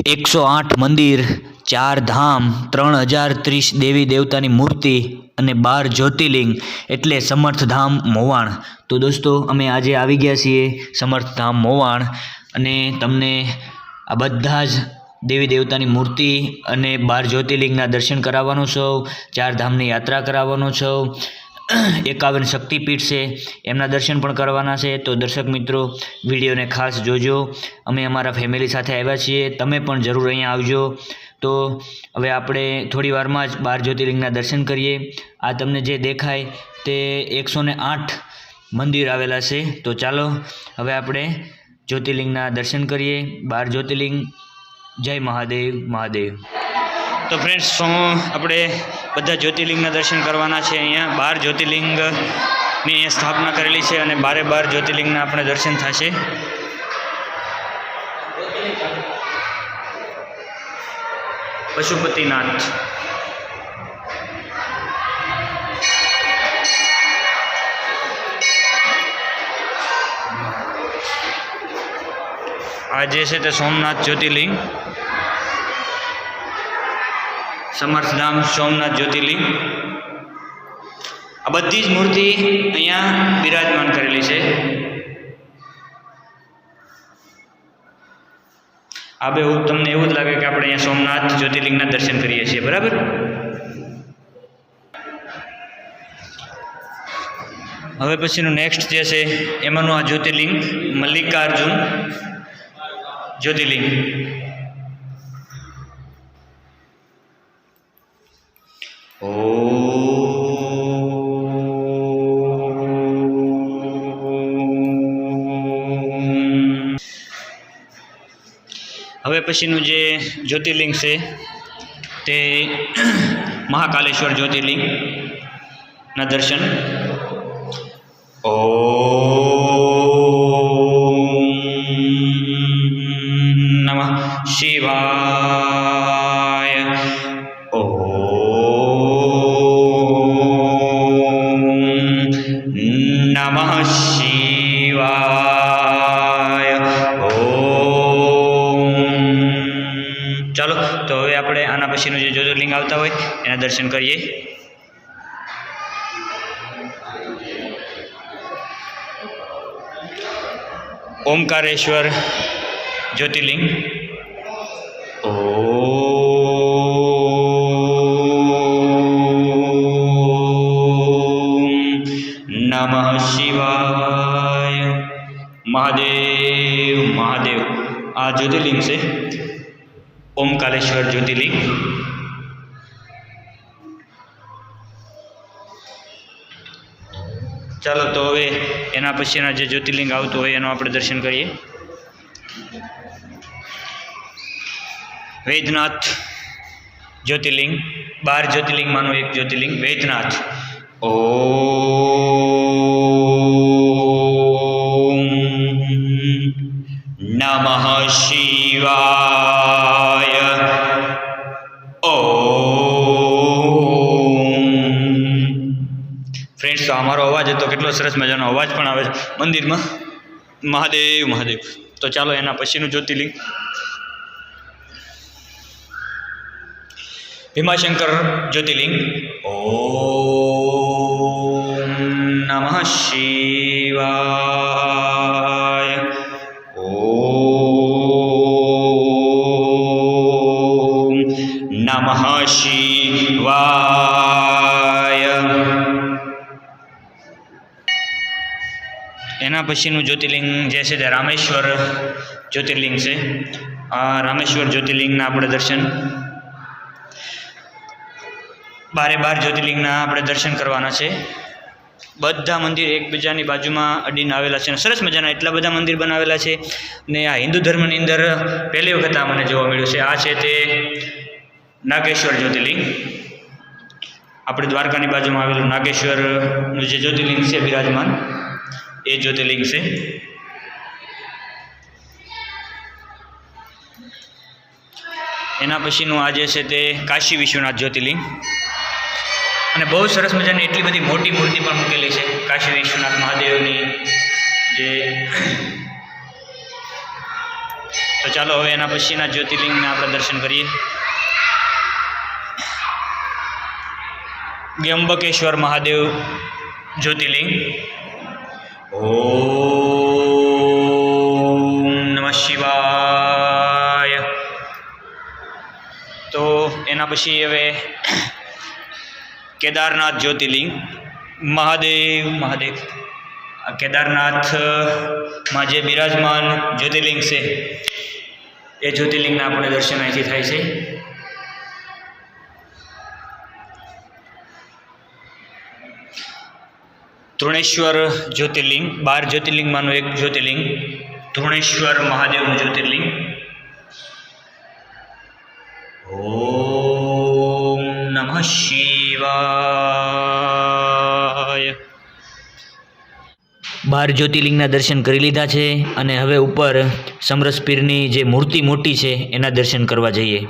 એકસો આઠ મંદિર, ચાર ધામ, ત્રણ હજાર ત્રીસ દેવી દેવતાની મૂર્તિ અને બાર જ્યોતિર્લિંગ એટલે સમર્થધામ મોવાણ. તો દોસ્તો, અમે આજે આવી ગયા છીએ સમર્થધામ મોવાણ અને તમને આ બધા જ દેવી દેવતાની મૂર્તિ અને બાર જ્યોતિર્લિંગના દર્શન કરાવવાનો છો, ચાર ધામની યાત્રા કરાવવાનો છું. એકાવન શક્તિપીઠ છે, એમના દર્શન પણ કરવાના છે. તો દર્શક મિત્રો, વિડીયોને ખાસ જોજો. અમે અમારા ફેમિલી સાથે આવ્યા છીએ. તમે પણ જરૂર અહીંયા આવજો. તો હવે આપણે થોડી વારમાં જ બાર જ્યોતિર્લિંગના દર્શન કરીએ. આ તમને જે દેખાય તે એકસો આઠ મંદિર આવેલા છે. તો ચાલો, હવે આપણે જ્યોતિર્લિંગના દર્શન કરીએ. બાર જ્યોતિર્લિંગ. જય મહાદેવ મહાદેવ. તો ફ્રેન્ડ્સ શું આપણે બધા જ્યોતિર્લિંગના દર્શન કરવાના છે અહીંયા? બાર જ્યોતિર્લિંગની અહીંયા સ્થાપના કરેલી છે અને બારે બાર જ્યોતિર્લિંગના આપણે દર્શન થશે. પશુપતિનાથ. આ જે છે તે સોમનાથ જ્યોતિર્લિંગ. સમર્થધામ સોમનાથ જ્યોતિર્લિંગ. આ બધી જ મૂર્તિ અહીંયા બિરાજમાન કરેલી છે. આ બે તમને એવું જ લાગે કે આપણે અહીંયા સોમનાથ જ્યોતિર્લિંગના દર્શન કરીએ છીએ, બરાબર? હવે પછીનું નેક્સ્ટ જે છે, એમાંનું આ જ્યોતિર્લિંગ, મલ્લિકાર્જુન જ્યોતિર્લિંગ. હવે પછીનું જે જ્યોતિર્લિંગ છે તે મહાકાલેશ્વર જ્યોતિર્લિંગના દર્શન ઓ નમઃ શિવાય જે જ્યોતિર્લિંગ આવતા હોય એના દર્શન કરીએ ઓમકારેશ્વર જ્યોતિર્લિંગ ઓમ નમઃ શિવાય મહાદેવ મહાદેવ આ જ્યોતિર્લિંગ છે ઓમકારેશ્વર જ્યોતિર્લિંગ ચાલો તો હવે એના પછીના જે જ્યોતિર્લિંગ આવતું હોય એનું આપણે દર્શન કરીએ. વૈદ્યનાથ જ્યોતિર્લિંગ, બાર જ્યોતિર્લિંગમાંનું એક જ્યોતિર્લિંગ, વૈદ્યનાથ. ઓમ નમઃ શિવાય. તો અમારો અવાજ હતો, કેટલો સરસ મજાનો અવાજ પણ આવે છે. મંદિરમાં. મહાદેવ મહાદેવ. તો ચાલો એના પછીનું જ્યોતિર્લિંગ ભીમાશંકર જ્યોતિર્લિંગ ઓ નમઃ શિવાય એના પછીનું જ્યોતિર્લિંગ જે છે તે રામેશ્વર જ્યોતિર્લિંગ છે. આ રામેશ્વર જ્યોતિર્લિંગના આપણે દર્શન બારે બાર જ્યોતિર્લિંગના આપણે દર્શન કરવાના છે. બધા મંદિર એકબીજાની બાજુમાં અડીને આવેલા છે અને સરસ મજાના એટલા બધા મંદિર બનાવેલા છે ને આ હિન્દુ ધર્મની અંદર પહેલી વખત આ મને જોવા મળ્યું છે. આ છે તે નાગેશ્વર જ્યોતિર્લિંગ. આપણે દ્વારકાની બાજુમાં આવેલું નાગેશ્વરનું જે જ્યોતિર્લિંગ છે બિરાજમાન. એ જ્યોતિર્લિંગ છે. એના પછીનું આ જે છે તે કાશી વિશ્વનાથ જ્યોતિર્લિંગ. અને બહુ સરસ મજાની એટલી બધી મોટી મૂર્તિ પણ મૂકેલી છે કાશી વિશ્વનાથ મહાદેવની જે. તો ચાલો હવે એના પછીના જ્યોતિર્લિંગના આપણે દર્શન કરીએ. ત્ર્યંબકેશ્વર મહાદેવ જ્યોતિર્લિંગ. ઓમ નમઃ શિવાય. તો એના પછી હવે કેદારનાથ જ્યોતિર્લિંગ. મહાદેવ મહાદેવ. આ કેદારનાથમાં જે બિરાજમાન જ્યોતિર્લિંગ છે, એ જ્યોતિર્લિંગના આપણે દર્શન અહીંથી થાય છે. ધૃણેશ્વર જ્યોતિર્લિંગ, બાર જ્યોતિર્લિંગમાંનું એક જ્યોતિર્લિંગ. ધૃણેશ્વર મહાદેવનું જ્યોતિર્લિંગ. ઓમ નમઃ શિવાય. બાર જ્યોતિર્લિંગના દર્શન કરી લીધા છે અને હવે ઉપર સમરસ પીરની જે મૂર્તિ મોટી છે, એના દર્શન કરવા જઈએ.